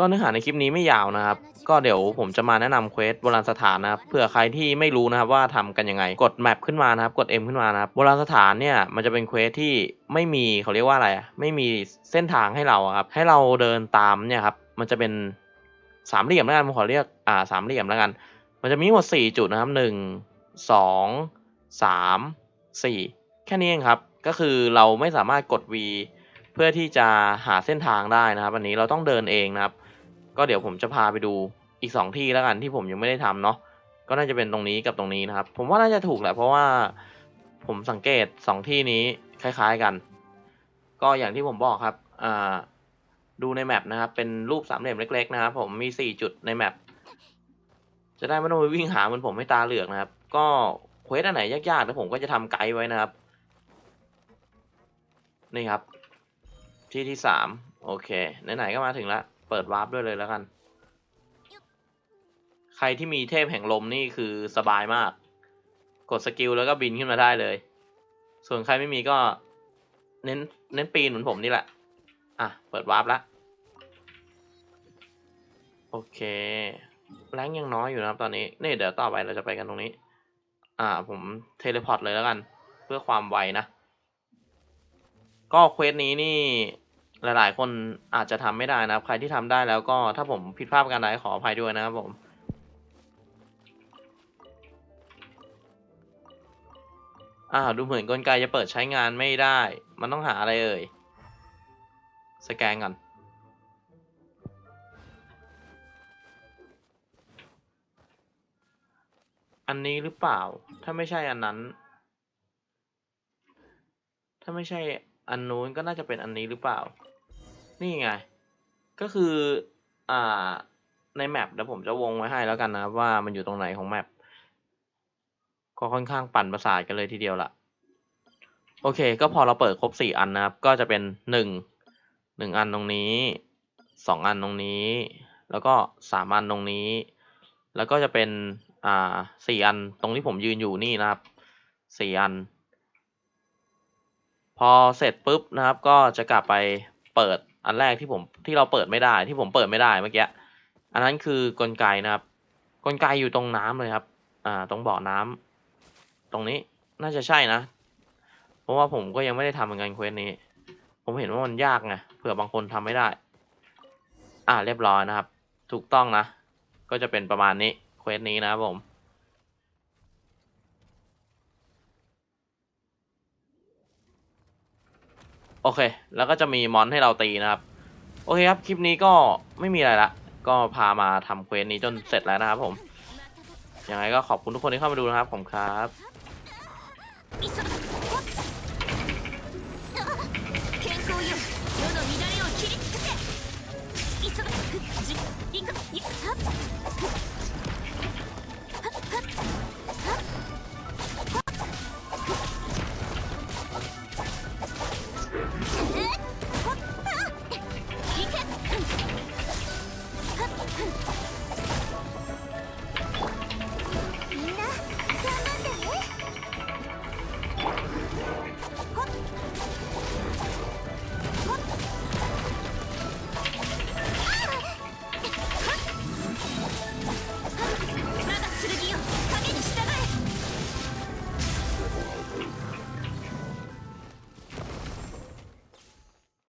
ก็เนื้อหาในคลิปนี้ไม่ยาวนะครับ ก็เดี๋ยวผมจะมาแนะนำเควสโบราณสถานนะครับเผื่อใครที่ไม่รู้นะครับว่าทำกันยังไง กดแมปขึ้นมานะครับ กด M ขึ้นมานะครับโบราณสถานเนี่ยมันจะเป็นเควสที่ไม่มีเขาเรียกว่าอะไรอะไม่มีเส้นทางให้เราอะครับ ให้เราเดินตามเนี่ยครับ มันจะเป็นสามเหลี่ยมแล้วกันผมขอเรียกอ่าสามเหลี่ยมแล้วกัน มันจะมีทั้งหมดสี่จุดนะครับหนึ่งสองสามสี่แค่นี้เองครับ ก็คือเราไม่สามารถกด V เพื่อที่จะหาเส้นทางได้นะครับ อันนี้เราต้องเดินเองนะครับ ก็เดี๋ยวผมจะพาไปดูอีกสองที่แล้วกันที่ผมยังไม่ได้ทำเนาะก็น่าจะเป็นตรงนี้กับตรงนี้นะครับ ผมว่าน่าจะถูกแหละเพราะว่าผมสังเกตสองที่นี้คล้ายๆกัน ก็อย่างที่ผมบอกครับดูในแมปนะครับเป็นรูปสามเหลี่ยมเล็ก ๆ นะครับผมมีสี่จุดในแมปจะได้ไม่ต้องไปวิ่งหาเหมือนผมให้ตาเหลือกนะครับ ก็เควสอันไหนยากๆแล้วผมก็จะทำไกด์ไว้นะครับนี่ครับ ที่ที่สามโอเคไหนๆก็มาถึงแล้ว เปิดวาร์ปด้วยเลยแล้วกัน ใครที่มีเทพแห่งลมนี่คือสบายมาก กดสกิลแล้วก็บินขึ้นมาได้เลย ส่วนใครไม่มีก็ เน้นเน้นปีนเหมือนผมนี่แหละ อะ เปิดวาร์ปละโอเค แรงยังน้อยอยู่นะครับตอนนี้ นี่เดี๋ยวต่อไปเราจะไปกันตรงนี้ อ่า ผมเทเลพอร์ตเลยแล้วกัน เพื่อความไวนะ ก็เควสนี้นี่ หลายๆ คนอาจจะทำไม่ได้นะครับ ใครที่ทำได้แล้วก็ถ้าผมผิดพลาดประการใดขออภัยด้วยนะครับผมอ่าดูเหมือนกลไกจะเปิดใช้งานไม่ได้ มันต้องหาอะไรเอ่ย สแกนก่อน อันนี้หรือเปล่า ถ้าไม่ใช่อันนั้น ถ้าไม่ใช่อันนู้นก็น่าจะเป็นอันนี้หรือเปล่า นี่ไง ก็คืออ่าในแมปเดี๋ยวผมจะวงไว้ให้แล้วกันนะครับว่ามันอยู่ตรงไหนของแมปก็ค่อนข้างปั่นประสาทกันเลยทีเดียวละโอเค ก็พอเราเปิดครบสี่อันนะครับ ก็จะเป็นหนึ่งหนึ่งอันตรงนี้สองอันตรงนี้ แล้วก็สามอันตรงนี้ แล้วก็จะเป็นอ่าสี่อันตรงที่ผมยืนอยู่นี่นะครับสี่อัน พอเสร็จปุ๊บนะครับ ก็จะกลับไปเปิด อันแรกที่ผมที่เราเปิดไม่ได้ที่ผมเปิดไม่ได้เมื่อกี้อันนั้นคือกลไกนะครับ กลไกอยู่ตรงน้ำเลยครับ อ่า ตรงบ่อน้ำตรงนี้น่าจะใช่นะ เพราะว่าผมก็ยังไม่ได้ทำเหมือนกันเควสนี้ ผมเห็นว่ามันยากไงเผื่อบางคนทำไม่ได้ อ่าเรียบร้อยนะครับ ถูกต้องนะ ก็จะเป็นประมาณนี้เควสนี้นะครับผม โอเค แล้วก็จะมีมอนให้เราตีนะครับ โอเคครับ คลิปนี้ก็ไม่มีอะไรละ ก็พามาทำเควสนี้จนเสร็จแล้วนะครับผม ยังไงก็ขอบคุณทุกคนที่เข้ามาดูนะครับผมครับ